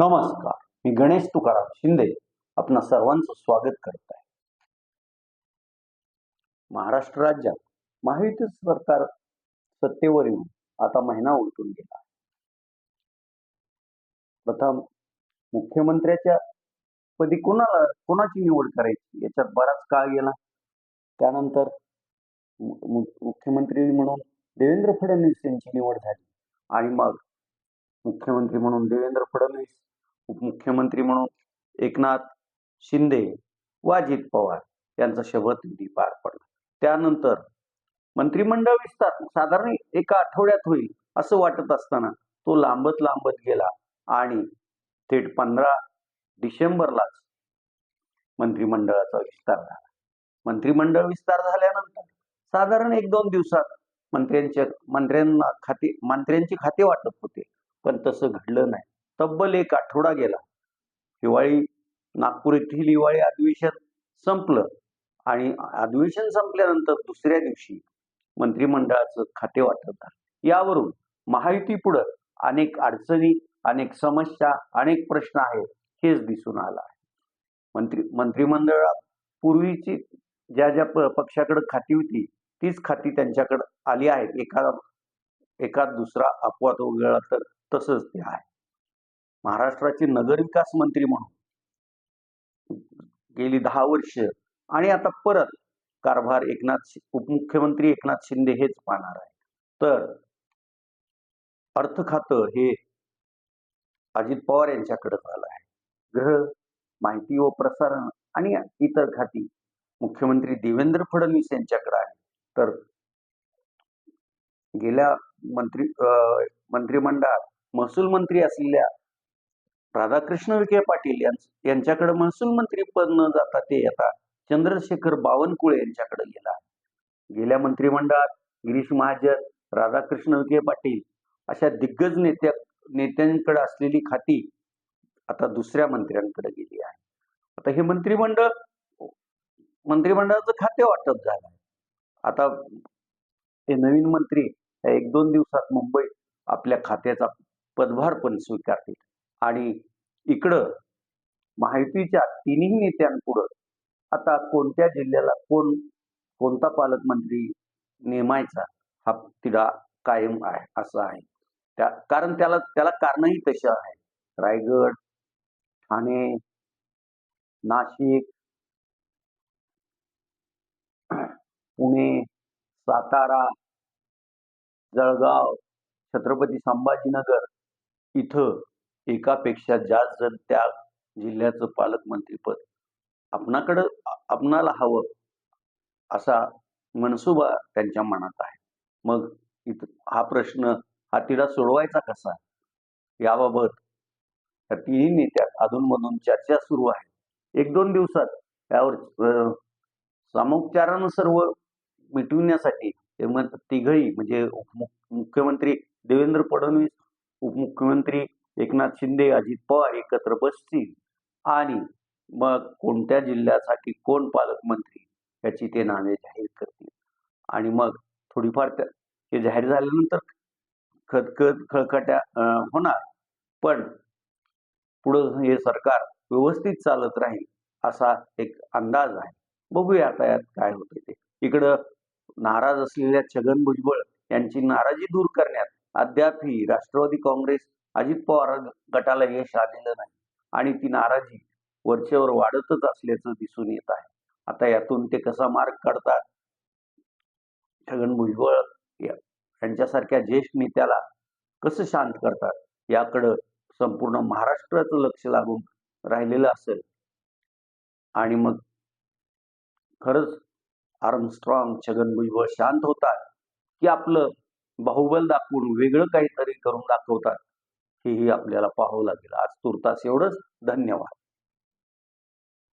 नमस्कार. मी गणेश तुकाराम शिंदे आपणा सर्वांचं स्वागत करत आहे. महाराष्ट्र राज्यात महायुती सरकार सत्तेवर येऊन आता महिना उलटून गेला प्रथम मुख्यमंत्र्याच्या पदी कोणाला कोणाची निवड करायची याच्यात बराच काळ गेला. त्यानंतर मुख्यमंत्री म्हणून देवेंद्र फडणवीस यांची निवड झाली आणि मग मुख्यमंत्री म्हणून देवेंद्र फडणवीस उपमुख्यमंत्री म्हणून एकनाथ शिंदे व अजित पवार यांचा शपथविधी पार पडला. त्यानंतर मंत्रिमंडळ विस्तार साधारण एका आठवड्यात होईल असं वाटत असताना तो लांबत लांबत गेला आणि थेट पंधरा डिसेंबरलाच मंत्रिमंडळाचा विस्तार झाला. मंत्रिमंडळ विस्तार झाल्यानंतर साधारण एक दोन दिवसात मंत्र्यांच्या मंत्र्यांना खाते मंत्र्यांची खाते वाटप होते. पण तसं घडलं नाही. तब्बल एक आठवडा गेला. हिवाळी नागपूर येथील हिवाळी अधिवेशन संपलं आणि अधिवेशन संपल्यानंतर दुसऱ्या दिवशी मंत्रिमंडळाचं खाते वाटप झालं. यावरून महायुती पुढं अनेक अडचणी अनेक समस्या अनेक प्रश्न आहेत हेच दिसून आलं आहे. मंत्री मंत्रिमंडळात पूर्वीची ज्या ज्या पक्षाकडे खाती होती तीच खाती त्यांच्याकडे आली आहेत. एका एखाद दुसरा अपवाद वगळला तर तसंच ते आहे. महाराष्ट्राचे नगरविकास मंत्री म्हणून. गेली दहा वर्ष. आणि आता परत कारभार एकनाथ उपमुख्यमंत्री एकनाथ शिंदे हेच पाहणार आहे तर अर्थ खातं हे अजित पवार यांच्याकडे झालं आहे. गृह माहिती व प्रसारण आणि इतर खाती मुख्यमंत्री देवेंद्र फडणवीस यांच्याकडे आहे. तर गेल्या मंत्री अं, मंत्रिमंडळात महसूल मंत्री असलेल्या राधाकृष्ण विखे पाटील यांच्याकडे महसूल मंत्री पद न जाता ते आता चंद्रशेखर बावनकुळे यांच्याकडे गेला आहे. गेल्या मंत्रिमंडळात गिरीश महाजन राधाकृष्ण विखे पाटील अशा दिग्गज नेत्या नेत्यांकडे असलेली खाती आता दुसऱ्या मंत्र्यांकडे गेली आहे. आता हे मंत्रिमंडळ मंत्रिमंडळाचं खाते वाटप झालं आहे. आता हे नवीन मंत्री या एक दोन दिवसात मुंबईत आपल्या खात्याचा पदभार पण स्वीकारतील. आणि इकडं माहितीच्या तिन्ही नेत्यांपुढं आता कोणत्या जिल्ह्याला कोण कोणता पालकमंत्री नेमायचा हा तिढा कायम आहे असं आहे. त्या कारण त्याला त्याला कारणही तशी आहे रायगड ठाणे नाशिक पुणे सातारा जळगाव छत्रपती संभाजीनगर इथं एकापेक्षा जास्त जण त्या जिल्ह्याचं पालकमंत्रीपद आपणाकडं आपणाला हवं असा मनसुबा त्यांच्या मनात आहे. मग इथं हा प्रश्न हा तिला सोडवायचा कसा? याबाबत या तिन्ही नेत्यात अधूनमधून चर्चा सुरू आहे. एक दोन दिवसात यावर सामोपचारानं सर्व मिटविण्यासाठी ते मग तिघही म्हणजे उपमुख- मुख्यमंत्री देवेंद्र फडणवीस उपमुख्यमंत्री एकनाथ शिंदे अजित पवार एकत्र बसतील. आणि मग कोणत्या जिल्ह्यासाठी कोण पालकमंत्री याची ते नावे जाहीर करतील. आणि मग थोडीफार ते हे जाहीर झाल्यानंतर खदखद खळखट्या होणार. पण पुढं हे सरकार व्यवस्थित चालत राहील असा एक अंदाज आहे. बघूया आता यात काय होते ते. इकडं नाराज असलेल्या छगन भुजबळ यांची नाराजी दूर करण्यात अद्यापही राष्ट्रवादी काँग्रेस अजित पवार गटाला यश आलेलं नाही आणि ती नाराजी वरचेवर वाढतच असल्याचं दिसून येत आहे. आता यातून ते कसा मार्ग काढतात? छगन भुजबळ यांच्यासारख्या ज्येष्ठ नेत्याला कसं शांत करतात? याकडं संपूर्ण महाराष्ट्राचं लक्ष लागून राहिलेलं असेल. आणि मग खरंच आर्मस्ट्रॉंग छगन भुजबळ शांत होतात की आपलं बाहुबल दाखवून वेगळं काहीतरी करून दाखवतात हेही आपल्याला पाहावं लागेल. आज तुर्तास एवढंच. धन्यवाद.